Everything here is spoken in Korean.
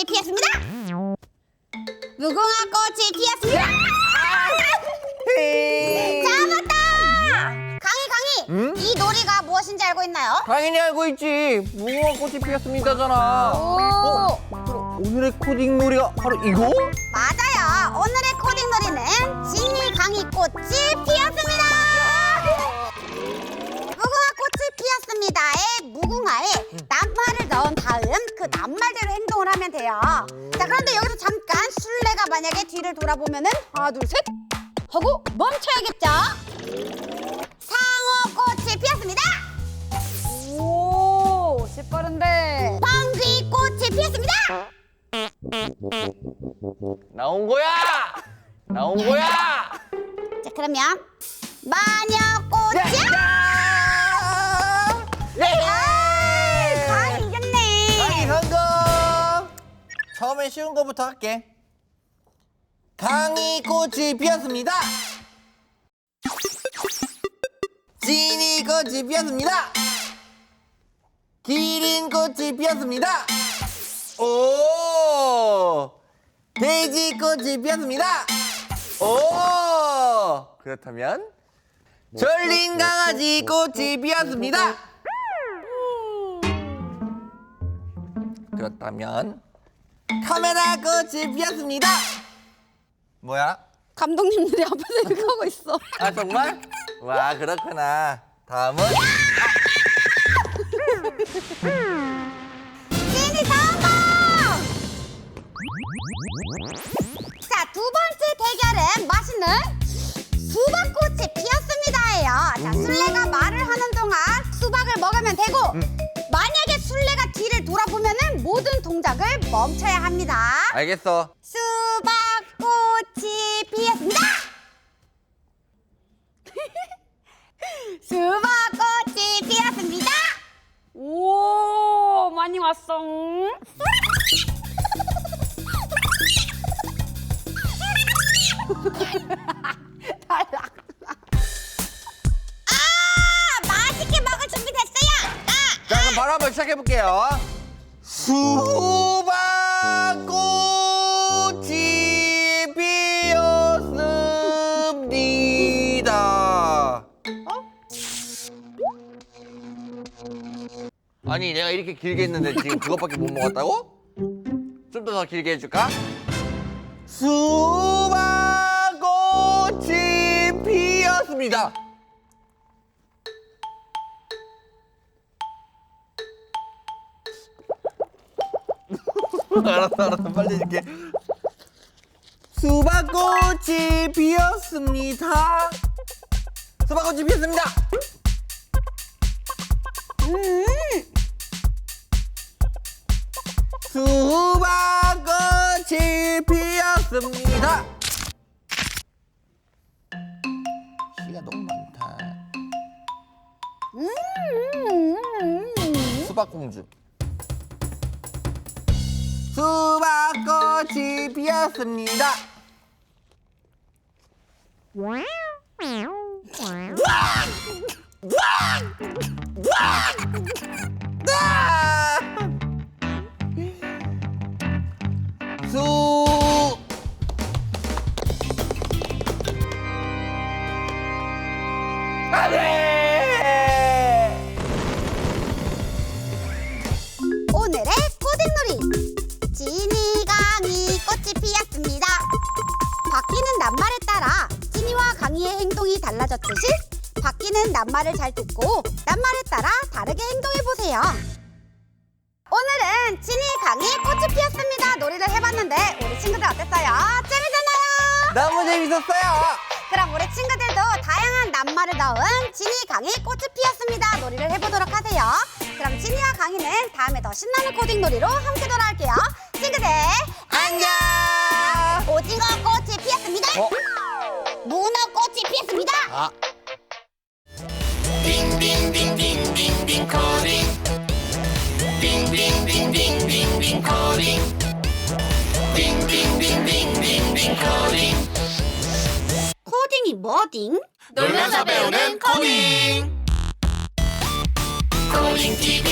꽃이 피었습니다. 무궁화 꽃이 피었습니다. 잡았다! 강희 강희, 응? 이 놀이가 무엇인지 알고 있나요? 당연히 알고 있지. 무궁화 꽃이 피었습니다잖아. 오, 어? 그럼 오늘의 코딩 놀이가 바로 이거? 맞아요. 오늘의 코딩 놀이는 진이 강희 꽃이 대로 행동을 하면 돼요. 자, 그런데 여기서 잠깐 술래가 만약에 뒤를 돌아보면은 하나, 둘, 셋 하고 멈춰야겠죠. 상어 꽃이 피었습니다. 오, 재빠른데. 방귀 꽃이 피었습니다. 나온 거야! 나온 거야! 자, 그러면 마녀 꽃이 네! 처음엔 쉬운 거부터 할게. 강이 꽃이 피었습니다. 진이 꽃이 피었습니다. 기린 꽃이 피었습니다. 오! 돼지 꽃이 피었습니다. 오! 그렇다면 절린 강아지 꽃이 피었습니다. 그렇다면 카메라 꽃이 피었습니다. 뭐야? 감독님들이 앞에서 이렇게 하고 있어. 아 정말? 와 그렇구나. 다음은 진이 성공! 자, 두 번째 대결은 맛있는 수박꽃이 피었습니다예요. 자, 술래가 말을 하는 동안 수박을 먹으면 되고 술래가 돌아보면은 모든 동작을 멈춰야 합니다. 알겠어. 수박꽃이 피었습니다. 수박꽃이 피었습니다. 오 많이 왔어. 탈락. 아, 맛있게 먹을 준비 됐어요. 아, 자 그럼 바로 한번 시작해 볼게요. 수박꽃이 피었습니다. 아니 내가 이렇게 길게 했는데 지금 그것밖에 못 먹었다고? 좀 더 더 길게 해줄까? 수박꽃이 피었습니다. 알았어 알았어. 빨리 해줄게. 수박꽃이 피었습니다. 수박꽃이 피었습니다. 음, 수박꽃이 피었습니다. 시가 너무 많다. 음, 음, 음. 수박공주 수박꽃이 피었습니다 아! 수 안돼 지니 강이 꽃이 피었습니다. 바뀌는 낱말에 따라 지니와 강이의 행동이 달라졌듯이 바뀌는 낱말을 잘 듣고 낱말에 따라 다르게 행동해 보세요. 오늘은 지니 강이 꽃이 피었습니다 놀이를 해봤는데 우리 친구들 어땠어요? 재밌었나요? 너무 재밌었어요 그럼 우리 친구들도 다양한 낱말을 넣은 지니 강이 꽃이 피었습니다 놀이를 해보도록 하세요. 그럼 지니와 강이는 다음에 더 신나는 코딩 놀이로 함께 돌아올게요. 딩딩딩딩딩딩 코딩 딩딩딩딩딩딩 코딩 코딩이 뭐딩? 놀면서 배우는 코딩 코딩 TV